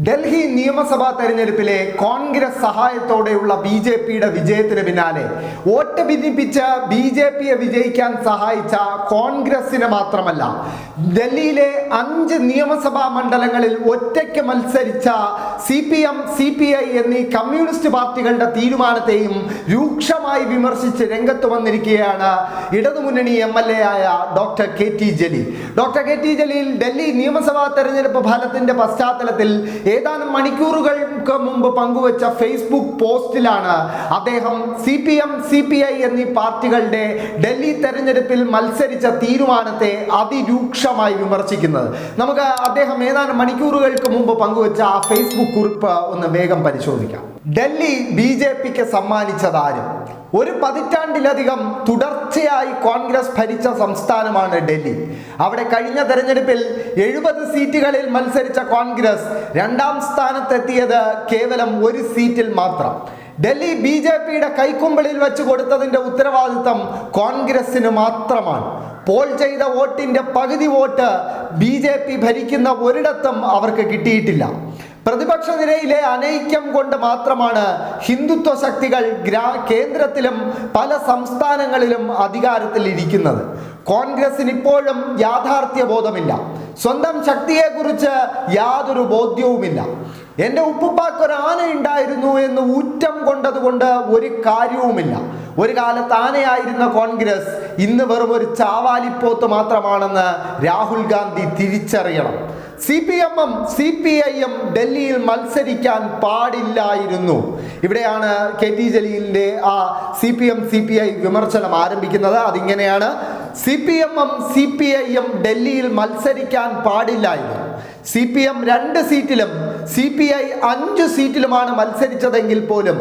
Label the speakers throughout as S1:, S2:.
S1: ഡൽഹി നിയമസഭാ തെരഞ്ഞെടുപ്പിലെ Congress സഹായത്തോടെയുള്ള B J പിയുടെ വിജയത്തിന് പിന്നാലെ വോട്ട് ഭിന്നിപ്പിച്ച് ബി ജെ പിയെ വിജയിക്കാൻ സഹായിച്ച കോൺഗ്രസിന് മാത്രമല്ല ഡൽഹിയിലെ അഞ്ച് നിയമസഭാ മണ്ഡലങ്ങളിൽ ഒറ്റയ്ക്ക് മത്സരിച്ച C P M C P I എന്നീ കമ്മ്യൂണിസ്റ്റ് പാർട്ടികളുടെ തീരുമാനത്തെയും രൂക്ഷമായി വിമർശിച്ച് രംഗത്ത് വന്നിരിക്കുകയാണ് ഇടതുമുന്നണി എം എൽ എ ആയ doctor K T Jaleel. Doctor K T Jaleel Delhi നിയമസഭാ തെരഞ്ഞെടുപ്പ് ഫലത്തിന്റെ പശ്ചാത്തലത്തിൽ ഏതാനും മണിക്കൂറുകൾക്ക് മുമ്പ് പങ്കുവച്ച ഫേസ്ബുക്ക് പോസ്റ്റിലാണ് അദ്ദേഹം C P M C P I എന്നീ പാർട്ടികളുടെ ഡൽഹി തെരഞ്ഞെടുപ്പിൽ മത്സരിച്ച തീരുമാനത്തെ അതിരൂക്ഷമായി വിമർശിക്കുന്നത്. നമുക്ക് അദ്ദേഹം ഏതാനും മണിക്കൂറുകൾക്ക് മുമ്പ് പങ്കുവച്ച ആ ഫേസ്ബുക്ക് കുറിപ്പ് ഒന്ന് വേഗം പരിശോധിക്കാം. ഡൽഹി ബി ജെ പിക്ക് സമ്മാനിച്ചതാരും ഒരു പതിറ്റാണ്ടിലധികം തുടർച്ചയായി കോൺഗ്രസ് ഭരിച്ച സംസ്ഥാനമാണ് ഡൽഹി. അവിടെ കഴിഞ്ഞ തെരഞ്ഞെടുപ്പിൽ എഴുപത് സീറ്റുകളിൽ മത്സരിച്ച കോൺഗ്രസ് രണ്ടാം സ്ഥാനത്തെത്തിയത് കേവലം ഒരു സീറ്റിൽ മാത്രം. ഡൽഹി ബി ജെ പിയുടെ കൈക്കുമ്പിളിൽ വെച്ച് കൊടുത്തതിന്റെ ഉത്തരവാദിത്തം കോൺഗ്രസിന് മാത്രമാണ്. പോൾ ചെയ്ത വോട്ടിന്റെ പകുതി വോട്ട് ബി ഭരിക്കുന്ന ഒരിടത്തും അവർക്ക് കിട്ടിയിട്ടില്ല. പ്രതിപക്ഷ നിരയിലെ അനൈക്യം കൊണ്ട് മാത്രമാണ് ഹിന്ദുത്വ ശക്തികൾ ഗ്രാ കേന്ദ്രത്തിലും പല സംസ്ഥാനങ്ങളിലും അധികാരത്തിൽ ഇരിക്കുന്നത്. കോൺഗ്രസിന് ഇപ്പോഴും യാഥാർത്ഥ്യ ബോധമില്ല. സ്വന്തം ശക്തിയെക്കുറിച്ച് യാതൊരു ബോധ്യവുമില്ല. എന്റെ ഉപ്പുപ്പാക്ക് ഒരു ആന ഉണ്ടായിരുന്നു എന്ന് ഊറ്റം കൊണ്ടതുകൊണ്ട് ഒരു കാര്യവുമില്ല. ഒരു കാലത്ത് ആനയായിരുന്ന കോൺഗ്രസ് ഇന്ന് വെറും ഒരു ചാവാലിപ്പോത്ത് മാത്രമാണെന്ന് രാഹുൽ ഗാന്ധി തിരിച്ചറിയണം. സി പി എമ്മും സി പി ഐ എം ഡൽഹിയിൽ മത്സരിക്കാൻ പാടില്ലായിരുന്നു. ഇവിടെയാണ് കെ ടി ജലീലിന്റെ ആ C P M C P I വിമർശനം ആരംഭിക്കുന്നത്. അതിങ്ങനെയാണ് സി പി എമ്മും സി പി ഐ എം ഡൽഹിയിൽ മത്സരിക്കാൻ പാടില്ലായിരുന്നു. സി പി എം രണ്ട് സീറ്റിലും സി പി ഐ അഞ്ച് സീറ്റിലുമാണ് മത്സരിച്ചതെങ്കിൽ പോലും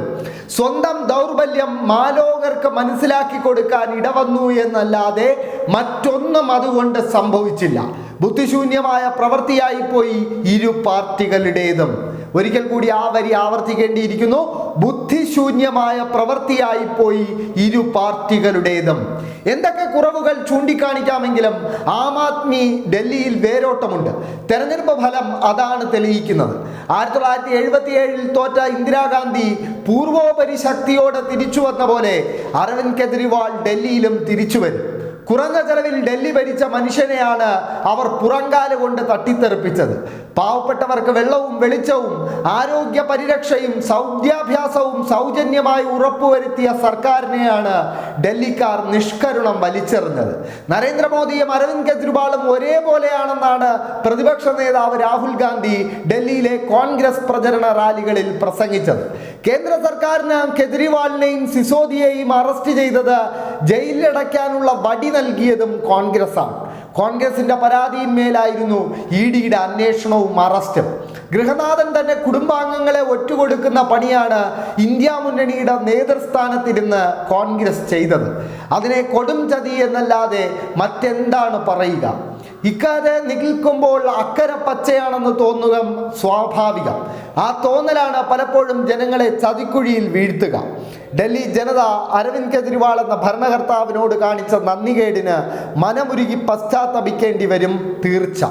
S1: സ്വന്തം ദൗർബല്യം മാലോകർക്ക് മനസ്സിലാക്കി കൊടുക്കാൻ ഇടവന്നു എന്നല്ലാതെ മറ്റൊന്നും അതുകൊണ്ട് സംഭവിച്ചില്ല. ബുദ്ധിശൂന്യമായ പ്രവൃത്തിയായി പോയി ഇരു പാർട്ടികളുടേതും. ഒരിക്കൽ കൂടി ആ വരി ആവർത്തിക്കേണ്ടിയിരിക്കുന്നു. ബുദ്ധിശൂന്യമായ പ്രവൃത്തിയായി പോയി ഇരു പാർട്ടികളുടേതും. എന്തൊക്കെ കുറവുകൾ ചൂണ്ടിക്കാണിക്കാമെങ്കിലും ആം ആദ്മി ഡൽഹിയിൽ വേരോട്ടമുണ്ട്. തെരഞ്ഞെടുപ്പ് ഫലം അതാണ് തെളിയിക്കുന്നത്. ആയിരത്തി തൊള്ളായിരത്തി എഴുപത്തി ഏഴിൽ തോറ്റ ഇന്ദിരാഗാന്ധി പൂർവോപരി ശക്തിയോടെ തിരിച്ചു വന്ന പോലെ അരവിന്ദ് കെജ്രിവാൾ ഡൽഹിയിലും തിരിച്ചു വരും കുറഞ്ഞ ചെലവിൽ ഡൽഹി ഭരിച്ച മനുഷ്യനെയാണ് അവർ പുറങ്കാൽ കൊണ്ട് തട്ടിത്തെറിപ്പിച്ചത്. പാവപ്പെട്ടവർക്ക് വെള്ളവും വെളിച്ചവും ആരോഗ്യ പരിരക്ഷയും സൗദ്യാഭ്യാസവും സൗജന്യമായി ഉറപ്പുവരുത്തിയ സർക്കാരിനെയാണ് ഡൽഹിക്കാർ നിഷ്കരുണം വലിച്ചെറിഞ്ഞത്. നരേന്ദ്രമോദിയും അരവിന്ദ് കെജ്രിവാളും ഒരേപോലെയാണെന്നാണ് പ്രതിപക്ഷ നേതാവ് രാഹുൽ ഗാന്ധി ഡൽഹിയിലെ കോൺഗ്രസ് പ്രചരണ റാലികളിൽ പ്രസംഗിച്ചത്. കേന്ദ്ര സർക്കാരിന് കെജ്രിവാളിനെയും സിസോദിയെയും അറസ്റ്റ് ചെയ്തത് ജയിലിലടയ്ക്കാനുള്ള വടി നൽകിയതും കോൺഗ്രസാണ് കോൺഗ്രസിന്റെ പരാതിയിന്മേലായിരുന്നു ഇ ഡിയുടെ അന്വേഷണവും അറസ്റ്റും. ഗൃഹനാഥൻ തന്നെ കുടുംബാംഗങ്ങളെ ഒറ്റുകൊടുക്കുന്ന പണിയാണ് ഇന്ത്യ മുന്നണിയുടെ നേതൃസ്ഥാനത്തിരുന്ന് കോൺഗ്രസ് ചെയ്തത്. അതിനെ കൊടും ചതി എന്നല്ലാതെ മറ്റെന്താണ് പറയുക? ഇക്കാതെ നിൽക്കുമ്പോൾ അക്കരെ പച്ചയാണെന്ന് തോന്നുക സ്വാഭാവികം. ആ തോന്നലാണ് പലപ്പോഴും ജനങ്ങളെ ചതിക്കുഴിയിൽ വീഴ്ത്തുക. ഡൽഹി ജനത അരവിന്ദ് കെജ്രിവാൾ എന്ന ഭരണകർത്താവിനോട് കാണിച്ച നന്ദികേടിന് മനമുരുകി പശ്ചാത്തപിക്കേണ്ടി വരും തീർച്ച.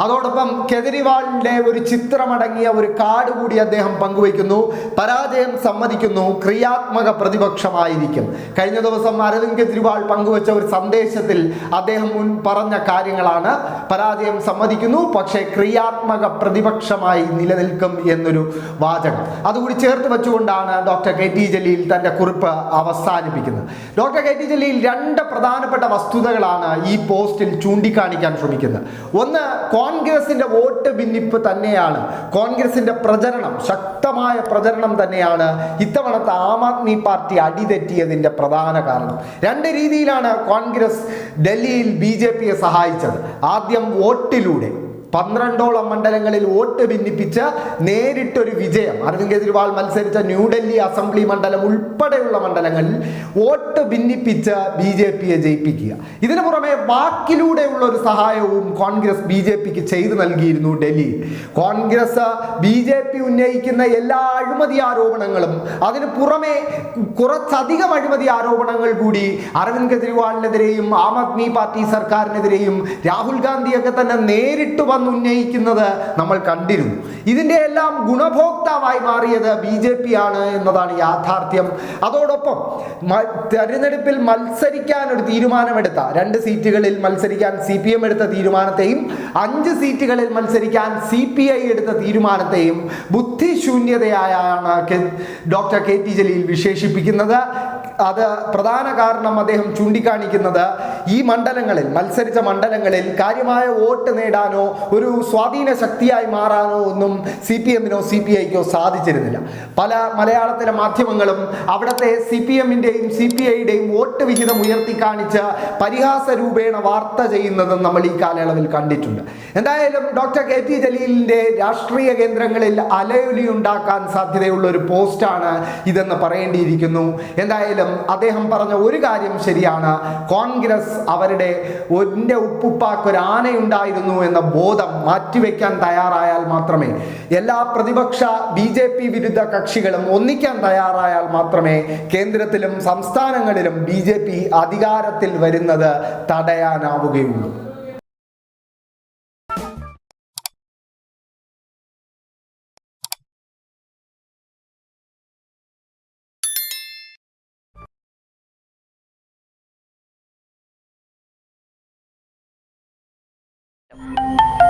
S1: അതോടൊപ്പം കെജ്രിവാളിന്റെ ഒരു ചിത്രമടങ്ങിയ ഒരു കാർഡ് കൂടി അദ്ദേഹം പങ്കുവയ്ക്കുന്നു. പരാജയം സമ്മതിക്കുന്നു. ക്രിയാത്മക പ്രതിപക്ഷമായിരിക്കും. കഴിഞ്ഞ ദിവസം അരവിന്ദ് കെജ്രിവാൾ പങ്കുവച്ച ഒരു സന്ദേശത്തിൽ അദ്ദേഹം മുൻ പറഞ്ഞ കാര്യങ്ങളാണ്. പരാജയം സമ്മതിക്കുന്നു. പക്ഷേ ക്രിയാത്മക പ്രതിപക്ഷമായി നിലനിൽക്കും എന്നൊരു വാചകം. അതുകൂടി ചേർത്ത് വെച്ചുകൊണ്ടാണ് ഡോക്ടർ കെ ടി ജലീൽ തന്റെ കുറിപ്പ് അവസാനിപ്പിക്കുന്നത്. ഡോക്ടർ കെ ടി ജലീൽ രണ്ട് പ്രധാനപ്പെട്ട വസ്തുതകളാണ് ഈ പോസ്റ്റിൽ ചൂണ്ടിക്കാണിക്കാൻ ശ്രമിക്കുന്നത്. ഒന്ന് കോൺഗ്രസിന്റെ വോട്ട് ഭിന്നിപ്പ് തന്നെയാണ്. കോൺഗ്രസിന്റെ പ്രചരണം ശക്തമായ പ്രചരണം തന്നെയാണ് ഇത്തവണത്തെ ആം ആദ്മി പാർട്ടി അടിതെറ്റിയതിന്റെ പ്രധാന കാരണം. രണ്ട് രീതിയിലാണ് കോൺഗ്രസ് ഡൽഹിയിൽ ബി സഹായിച്ചത്. ആദ്യം വോട്ടിലൂടെ. പന്ത്രണ്ടോളം മണ്ഡലങ്ങളിൽ വോട്ട് ഭിന്നിപ്പിച്ച് നേരിട്ടൊരു വിജയം. അരവിന്ദ് കെജ്രിവാൾ മത്സരിച്ച ന്യൂഡൽഹി അസംബ്ലി മണ്ഡലം ഉൾപ്പെടെയുള്ള മണ്ഡലങ്ങളിൽ വോട്ട് ഭിന്നിപ്പിച്ച് ബി ജെ പിയെ ജയിപ്പിക്കുക. ഇതിനു പുറമെ വാക്കിലൂടെയുള്ള ഒരു സഹായവും കോൺഗ്രസ് ബി ജെ പിക്ക് ചെയ്തു നൽകിയിരുന്നു ഡൽഹിയിൽ കോൺഗ്രസ് ബി ജെ പി ഉന്നയിക്കുന്ന എല്ലാ അഴിമതി ആരോപണങ്ങളും അതിന് പുറമെ കുറച്ചധികം അഴിമതി ആരോപണങ്ങൾ കൂടി അരവിന്ദ് കെജ്രിവാളിനെതിരെയും ആം ആദ്മി പാർട്ടി സർക്കാരിനെതിരെയും രാഹുൽ ഗാന്ധിയൊക്കെ തന്നെ നേരിട്ട് വന്ന് ഉന്നയിക്കുന്നത് നമ്മൾ കണ്ടിരുന്നു. ഇതിന്റെ എല്ലാം ഗുണഭോക്താവായി മാറിയത് ബി ജെ പി ആണ് എന്നതാണ് യാഥാർത്ഥ്യം. അതോടൊപ്പം തെരഞ്ഞെടുപ്പിൽ മത്സരിക്കാൻ ഒരു തീരുമാനമെടുത്ത രണ്ട് സീറ്റുകളിൽ മത്സരിക്കാൻ സി പി എം എടുത്ത തീരുമാനത്തെയും അഞ്ച് സീറ്റുകളിൽ മത്സരിക്കാൻ സി പി ഐ എടുത്ത തീരുമാനത്തെയും ബുദ്ധിശൂന്യതയായാണ് ഡോക്ടർ കെ ടി ജലീൽ വിശേഷിപ്പിക്കുന്നത്. അത് പ്രധാന കാരണം അദ്ദേഹം ചൂണ്ടിക്കാണിക്കുന്നത് ഈ മണ്ഡലങ്ങളിൽ മത്സരിച്ച മണ്ഡലങ്ങളിൽ കാര്യമായ വോട്ട് നേടാനോ ഒരു സ്വാധീന ശക്തിയായി മാറാനോ ഒന്നും സി പി എമ്മിനോ സി പി ഐക്കോ സാധിച്ചിരുന്നില്ല. പല മലയാളത്തിലെ മാധ്യമങ്ങളും അവിടുത്തെ സി പി എമ്മിന്റെയും സി പി ഐയുടെയും വോട്ട് വിഹിതം ഉയർത്തി കാണിച്ച പരിഹാസ രൂപേണ വാർത്ത ചെയ്യുന്നതും നമ്മൾ ഈ കാലയളവിൽ കണ്ടിട്ടുണ്ട്. എന്തായാലും ഡോക്ടർ കെ ടി ജലീലിന്റെ രാഷ്ട്രീയ കേന്ദ്രങ്ങളിൽ അലയുലി ഉണ്ടാക്കാൻ സാധ്യതയുള്ള ഒരു പോസ്റ്റാണ് ഇതെന്ന് പറയേണ്ടിയിരിക്കുന്നു. എന്തായാലും അദ്ദേഹം പറഞ്ഞ ഒരു കാര്യം ശരിയാണ്. കോൺഗ്രസ് അവരുടെ എന്റെ ഉപ്പുപ്പാക്ക് ഒരു ആനയുണ്ടായിരുന്നു എന്ന ബോധം മാറ്റിവെക്കാൻ തയ്യാറായാൽ മാത്രമേ എല്ലാ പ്രതിപക്ഷ ബി ജെ പി വിരുദ്ധ കക്ഷികളും ഒന്നിക്കാൻ തയ്യാറായാൽ മാത്രമേ കേന്ദ്രത്തിലും സംസ്ഥാനങ്ങളിലും ബി ജെ പി അധികാരത്തിൽ വരുന്നത് തടയാനാവുകയുള്ളൂ. you.